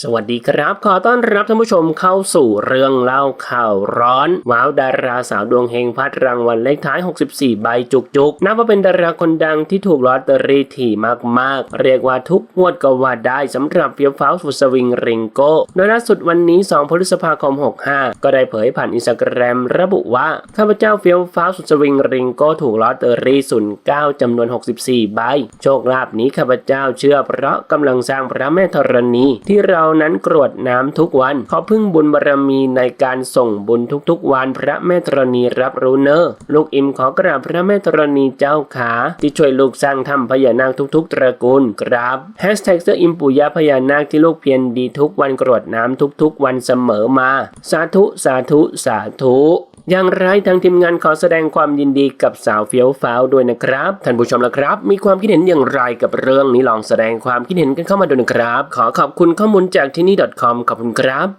สวัสดีครับ ขอต้อนรับท่านผู้ชมเข้าสู่เรื่องเล่าข่าวร้อน ว้าวดาราสาวดวงเฮงพัดรางวัลเลขท้าย 64 ใบจุกๆนับว่าเป็นดาราคนดังที่ถูกลอตเตอรี่ถี่มากๆ เรียกว่าทุกงวดก็ว่าได้สำหรับเฟียฟ้าสุดสวิงริงโก้โดยล่าสุดวันนี้ 2 พฤษภาคม 65 ก็ได้เผยผ่านอินสตาแกรมระบุว่า ข้าพเจ้าเฟียฟ้าสุดสวิงริงโก้ถูกลอตเตอรี่ศูนย์เก้าจำนวน 64 ใบ โชคลาภนี้ข้าพเจ้าเชื่อเพราะกำลังสร้างพระแม่ธรณีที่เราานั้นกรวดน้ำทุกวัน ขอพึ่งบุญบารมีในการส่งบุญทุกๆวันพระแม่ธรณีรับรู้เนอะลูกอิมขอกราบพระแม่ธรณีเจ้าขา ที่ช่วยลูกสร้างทำพญานาคทุกๆ ตระกูลครับแฮชแท็กเสื้ออิมปุยะพญานาคที่ลูกเพียรดีทุกวันกรวดน้ำทุกๆ วันเสมอมา สาธุสาธุสาธุอย่างไรทางทีมงานขอแสดงความยินดีกับสาวเฟี้ยวฟ้าวด้วยนะครับ ท่านผู้ชมละครับ มีความคิดเห็นอย่างไรกับเรื่องนี้ลองแสดงความคิดเห็นกันเข้ามาดูนะครับ ขอขอบคุณข้อมูลจากที่นี่ .com ขอบคุณครับ